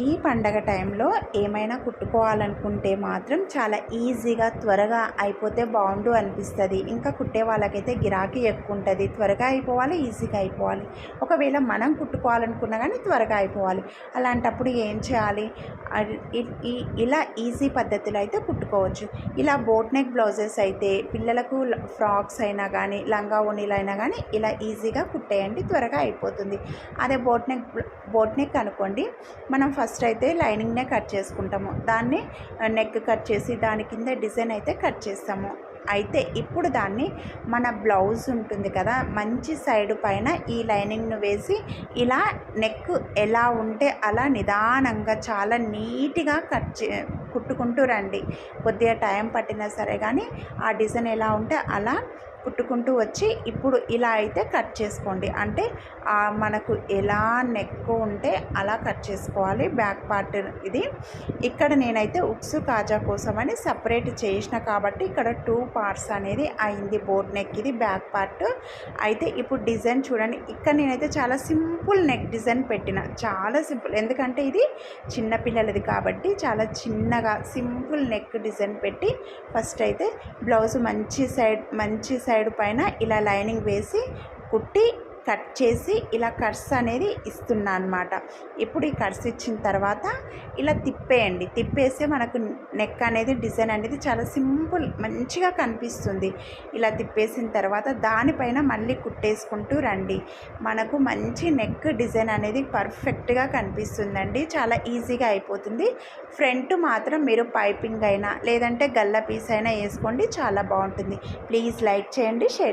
ఈ పండగ టైంలో ఏమైనా కుట్టుకోవాలనుకుంటే మాత్రం చాలా ఈజీగా త్వరగా అయిపోతే బాగుండు అనిపిస్తుంది. ఇంకా కుట్టే వాళ్ళకైతే గిరాకీ ఎక్కువ ఉంటుంది. త్వరగా అయిపోవాలి ఈజీగా అయిపోవాలి. ఒకవేళ మనం కుట్టుకోవాలనుకున్నా కానీ త్వరగా అయిపోవాలి. అలాంటప్పుడు ఏం చేయాలి? ఇలా ఈజీ పద్ధతిలో అయితే కుట్టుకోవచ్చు. ఇలా బోట్ నెక్ బ్లౌజెస్ అయితే పిల్లలకు ఫ్రాక్స్ అయినా కానీ లంగా ఓణీలు అయినా కానీ ఇలా ఈజీగా కుట్టేయండి త్వరగా అయిపోతుంది. అదే బోట్ నెక్ బోట్ నెక్ అనుకోండి మనం ఫస్ట్ అయితే లైనింగ్నే కట్ చేసుకుంటాము. దాన్ని నెక్ కట్ చేసి దాని కింద డిజైన్ అయితే కట్ చేస్తాము. అయితే ఇప్పుడు దాన్ని మన బ్లౌజ్ ఉంటుంది కదా మంచి సైడ్ పైన ఈ లైనింగ్ను వేసి ఇలా నెక్ ఎలా ఉంటే అలా నిదానంగా చాలా నీట్గా కట్ చే కుట్టుకుంటూ రండి. కొద్దిగా టైం పట్టినా సరే కానీ ఆ డిజైన్ ఎలా ఉంటే అలా కుట్టుకుంటూ వచ్చి ఇప్పుడు ఇలా అయితే కట్ చేసుకోండి. అంటే మనకు ఎలా నెక్ ఉంటే అలా కట్ చేసుకోవాలి. బ్యాక్ పార్ట్ ఇది. ఇక్కడ నేనైతే ఉక్సు కాజా కోసం అని సపరేట్ చేసిన కాబట్టి ఇక్కడ టూ పార్ట్స్ అనేది అయింది. బోట్ నెక్ ఇది బ్యాక్ పార్ట్ అయితే ఇప్పుడు డిజైన్ చూడండి. ఇక్కడ నేనైతే చాలా సింపుల్ నెక్ డిజైన్ పెట్టిన. చాలా సింపుల్ ఎందుకంటే ఇది చిన్నపిల్లలది కాబట్టి చాలా చిన్నగా సింపుల్ నెక్ డిజైన్ పెట్టి ఫస్ట్ అయితే బ్లౌజ్ మంచి సైడ్ మంచి సైడ్ పైన ఇలా లైనింగ్ వేసి కుట్టి కట్ చేసి ఇలా కట్స్ అనేది ఇస్తున్నా అనమాట ఇప్పుడు ఈ కట్స్ ఇచ్చిన తర్వాత ఇలా తిప్పేయండి. తిప్పేస్తే మనకు నెక్ అనేది డిజైన్ అనేది చాలా సింపుల్ మంచిగా కనిపిస్తుంది. ఇలా తిప్పేసిన తర్వాత దానిపైన మళ్ళీ కుట్టేసుకుంటూ రండి. మనకు మంచి నెక్ డిజైన్ అనేది పర్ఫెక్ట్గా కనిపిస్తుందండి. చాలా ఈజీగా అయిపోతుంది. ఫ్రంట్ మాత్రం మీరు పైపింగ్ అయినా లేదంటే గల్ల పీస్ అయినా వేసుకోండి. చాలా బాగుంటుంది. ప్లీజ్ లైక్ చేయండి షేర్